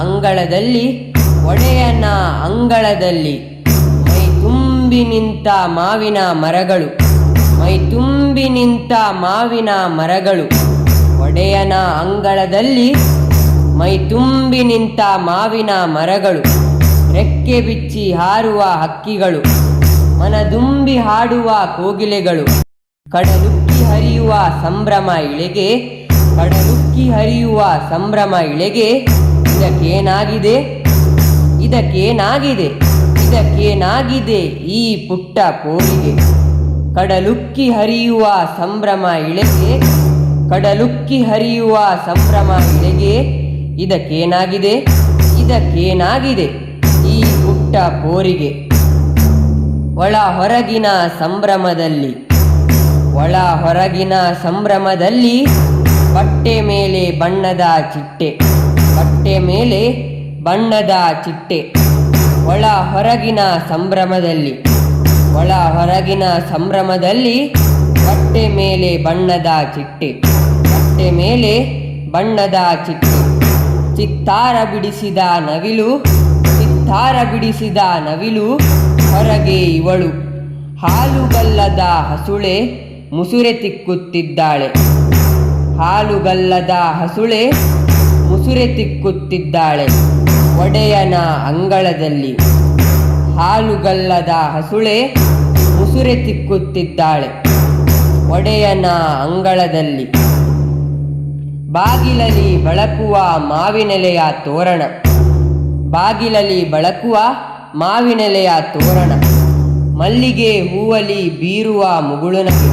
ಅಂಗಳದಲ್ಲಿ, ಒಡೆಯನ ಅಂಗಳದಲ್ಲಿ. ಮೈ ತುಂಬಿ ನಿಂತ ಮಾವಿನ ಮರಗಳು. ಮೈ ತುಂಬಿ ನಿಂತ ಮಾವಿನ ಮರಗಳು. ಒಡೆಯನ ಅಂಗಳದಲ್ಲಿ, ಮೈ ತುಂಬಿ ನಿಂತ ಮಾವಿನ ಮರಗಳು. ರೆಕ್ಕೆ ಬಿಚ್ಚಿ ಹಾರುವ ಹಕ್ಕಿಗಳು. ಮನದುಂಬಿ ಹಾಡುವ ಕೋಗಿಲೆಗಳು. ಕಡಲುಕ್ಕಿ ಹರಿಯುವ ಸಂಭ್ರಮ ಇಳೆಗೆ. ಕಡಲುಕ್ಕಿ ಹರಿಯುವ ಸಂಭ್ರಮ ಇಳೆಗೆ. ಇದಕ್ಕೇನಾಗಿದೆ? ಇದಕ್ಕೇನಾಗಿದೆ? ಇದಕ್ಕೇನಾಗಿದೆ ಈ ಪುಟ್ಟ ಪೋರಿಗೆ ಕಡಲುಕ್ಕಿ ಹರಿಯುವ ಸಂಭ್ರಮ ಇಳೆಗೆ? ಕಡಲುಕ್ಕಿ ಹರಿಯುವ ಸಂಭ್ರಮ ಇಳೆಗೆ? ಇದಕ್ಕೇನಾಗಿದೆ? ಇದಕ್ಕೇನಾಗಿದೆ ಈ ಪುಟ್ಟ ಕೋರಿಗೆ? ಒಳ ಹೊರಗಿನ ಸಂಭ್ರಮದಲ್ಲಿ? ಒಳ ಹೊರಗಿನ ಸಂಭ್ರಮದಲ್ಲಿ? ಬಟ್ಟೆ ಮೇಲೆ ಬಣ್ಣದ ಚಿಟ್ಟೆ? ಬಟ್ಟೆ ಮೇಲೆ ಬಣ್ಣದ ಚಿಟ್ಟೆ. ಒಳ ಹೊರಗಿನ ಸಂಭ್ರಮದಲ್ಲಿ. ಒಳ ಹೊರಗಿನ ಸಂಭ್ರಮದಲ್ಲಿ ಬಟ್ಟೆ ಮೇಲೆ ಬಣ್ಣದ ಚಿಟ್ಟೆ. ಬಟ್ಟೆ ಮೇಲೆ ಬಣ್ಣದ ಚಿಟ್ಟೆ. ಚಿತ್ತಾರ ಬಿಡಿಸಿದ ನವಿಲು, ಚಿತ್ತಾರ ಬಿಡಿಸಿದ ನವಿಲು ಹೊರಗೆ ಇವಳು. ಹಾಲುಗಲ್ಲದ ಹಸುಳೆ ಮುಸುರೆ ತಿಕ್ಕುತ್ತಿದ್ದಾಳೆ. ಹಾಲುಗಲ್ಲದ ಹಸುಳೆ ಮುಸುರೆ ತಿಕ್ಕುತ್ತಿದ್ದಾಳೆ ಒಡೆಯನ ಅಂಗಳದಲ್ಲಿ ಹಾಲುಗಲ್ಲದ ಹಸುಳೆ ಮುಸುರೆ ತಿಕ್ಕುತ್ತಿದ್ದಾಳೆ ಒಡೆಯನ ಅಂಗಳದಲ್ಲಿ ಬಾಗಿಲಲ್ಲಿ ಬಳಕುವ ಮಾವಿನೆಲೆಯ ತೋರಣ. ಬಾಗಿಲಲ್ಲಿ ಬಳಕುವ ಮಾವಿನೆಲೆಯ ತೋರಣ. ಮಲ್ಲಿಗೆ ಹೂವಲಿ ಬೀರುವ ಮುಗುಳುನಗೆ.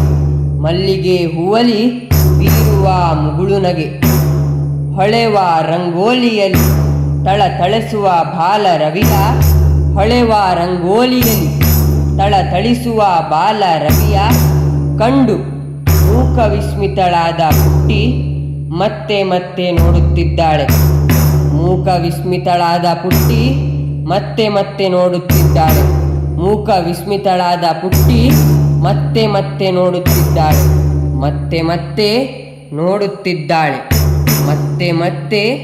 ಮಲ್ಲಿಗೆ ಹೂವಲಿ ಬೀರುವ ಮುಗುಳುನಗೆ. ಹೊಳೆವ ರಂಗೋಲಿಯಲ್ಲಿ ತಳ ತಳಿಸುವ ಬಾಲ ರವಿಯ ಹೊಳೆವ ರಂಗೋಲಿಯಲ್ಲಿ ತಳ ತಳಿಸುವ ಬಾಲ ರವಿಯ ಕಂಡು ಮೂಕ ವಿಸ್ಮಿತಳಾದ ಪುಟ್ಟಿ ಮತ್ತೆ ಮತ್ತೆ ನೋಡುತ್ತಿದ್ದಾಳೆ. ಮೂಕ ವಿಸ್ಮಿತಳಾದ ಪುಟ್ಟಿ ಮತ್ತೆ ಮತ್ತೆ ನೋಡುತ್ತಿದ್ದಾಳೆ. ಮೂಕ ವಿಸ್ಮಿತಳಾದ ಪುಟ್ಟಿ ಮತ್ತೆ ಮತ್ತೆ ನೋಡುತ್ತಿದ್ದಾಳೆ. ಮತ್ತೆ ಮತ್ತೆ ನೋಡುತ್ತಿದ್ದಾಳೆ. ಮತ್ತೆ ಮತ್ತೆ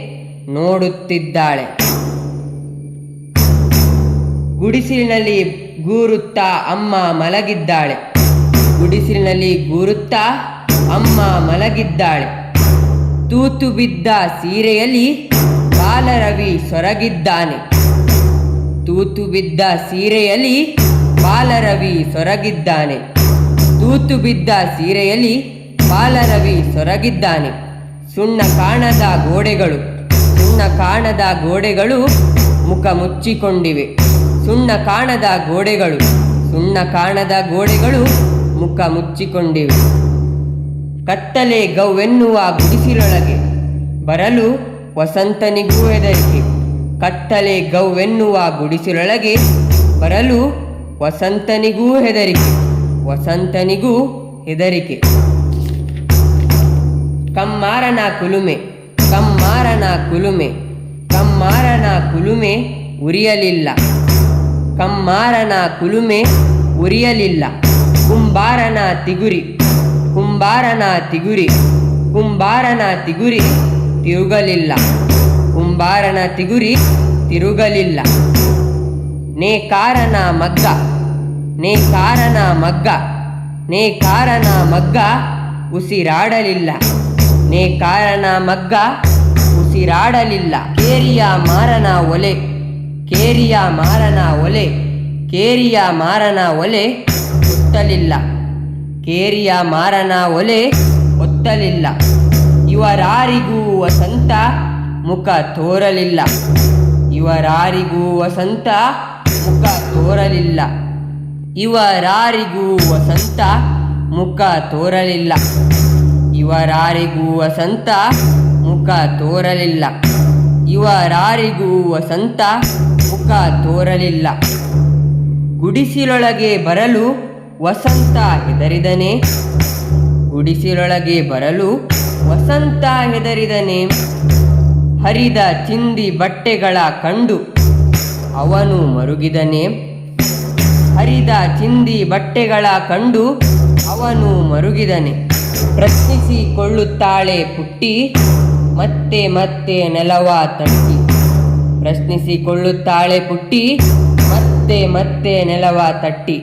ನೋಡುತ್ತಿದ್ದಾಳೆ. ಗುಡಿಸಿಲಿನಲ್ಲಿ ಗೂರುತ್ತಾ ಅಮ್ಮ ಮಲಗಿದ್ದಾಳೆ. ಗುಡಿಸಿಲಿನಲ್ಲಿ ಗೂರುತ್ತಾ ಅಮ್ಮ ಮಲಗಿದ್ದಾಳೆ. ತೂತು ಬಿದ್ದ ಸೀರೆಯಲ್ಲಿ ಬಾಲರವಿ ಸೊರಗಿದ್ದಾನೆ. ತೂತು ಬಿದ್ದ ಸೀರೆಯಲ್ಲಿ ಬಾಲರವಿ ಸೊರಗಿದ್ದಾನೆ. ತೂತು ಬಿದ್ದ ಸೀರೆಯಲ್ಲಿ ಬಾಲರವಿ ಸೊರಗಿದ್ದಾನೆ. ಸುಣ್ಣ ಕಾಣದ ಗೋಡೆಗಳು, ಸುಣ್ಣ ಕಾಣದ ಗೋಡೆಗಳು ಮುಖ ಮುಚ್ಚಿಕೊಂಡಿವೆ. ಸುಣ್ಣ ಕಾಣದ ಗೋಡೆಗಳು, ಸುಣ್ಣ ಕಾಣದ ಗೋಡೆಗಳು ಮುಖ ಮುಚ್ಚಿಕೊಂಡಿವೆ. ಕತ್ತಲೆ ಗೌವೆನ್ನುವ ಗುಡಿಸಿಲೊಳಗೆ ಬರಲು ವಸಂತನಿಗೂ ಹೆದರಿಕೆ. ಕತ್ತಲೆ ಗೌವೆನ್ನುವ ಗುಡಿಸಿಲೊಳಗೆ ಬರಲು ವಸಂತನಿಗೂ ಹೆದರಿಕೆ. ವಸಂತನಿಗೂ ಹೆದರಿಕೆ. ಕಮ್ಮಾರನ ಕುಲುಮೆ ಕಮ್ಮಾರನ ಕುಲುಮೆ ಕಮ್ಮಾರನ ಕುಲುಮೆ ಉರಿಯಲಿಲ್ಲ. ಕಮ್ಮಾರನ ಕುಲುಮೆ ಉರಿಯಲಿಲ್ಲ. ಕುಂಬಾರನ ತಿಗುರಿ ಕುಂಬಾರನ ತಿಗುರಿ ಕುಂಬಾರನ ತಿಗುರಿ ತಿರುಗಲಿಲ್ಲ. ಕುಂಬಾರನ ತಿಗುರಿ ತಿರುಗಲಿಲ್ಲ. ನೇಕಾರನ ಮಗ್ಗ ನೇಕಾರನ ಮಗ್ಗ ನೇಕಾರನ ಮಗ್ಗ ಉಸಿರಾಡಲಿಲ್ಲ. ನೇಕಾರನ ಮಗ್ಗ ಉಸಿರಾಡಲಿಲ್ಲ. ಕೇರಿಯ ಮಾರನ ಒಲೆ, ಕೇರಿಯ ಮಾರನ ಒಲೆ, ಕೇರಿಯ ಮಾರನ ಒಲೆ ಒತ್ತಲಿಲ್ಲ. ಕೇರಿಯ ಮಾರನ ಒಲೆ ಒತ್ತಲಿಲ್ಲ. ಇವರಾರಿಗೂ ವಸಂತ ಮುಖ ತೋರಲಿಲ್ಲ. ಇವರಾರಿಗೂ ವಸಂತ ಮುಖ ತೋರಲಿಲ್ಲ. ಇವರಾರಿಗೂ ವಸಂತ ಮುಖ ತೋರಲಿಲ್ಲ. ಇವರಾರಿಗೂ ವಸಂತ ಮುಖ ತೋರಲಿಲ್ಲ. ಇವರಾರಿಗೂ ವಸಂತ ಮುಖ ತೋರಲಿಲ್ಲ. ಗುಡಿಸಿಲೊಳಗೆ ಬರಲು ವಸಂತ ಹೆದರಿದನೆ. ಗುಡಿಸಿಲೊಳಗೆ ಬರಲು ವಸಂತ ಹೆದರಿದನೆ. ಹರಿದ ಚಿಂದಿ ಬಟ್ಟೆಗಳ ಕಂಡು ಅವನು ಮರುಗಿದನೆ. ಹರಿದ ಚಿಂದಿ ಬಟ್ಟೆಗಳ ಕಂಡು ಅವನು ಮರುಗಿದನೆ. ಪ್ರಶ್ನಿಸಿಕೊಳ್ಳುತ್ತಾಳೆ ಪುಟ್ಟಿ ಮತ್ತೆ ಮತ್ತೆ ನೆಲವ ತಟ್ಟಿ. ಪ್ರಶ್ನಿಸಿಕೊಳ್ಳುತ್ತಾಳೆ ಪುಟ್ಟಿ ಮತ್ತೆ ಮತ್ತೆ ನೆಲವ ತಟ್ಟಿ.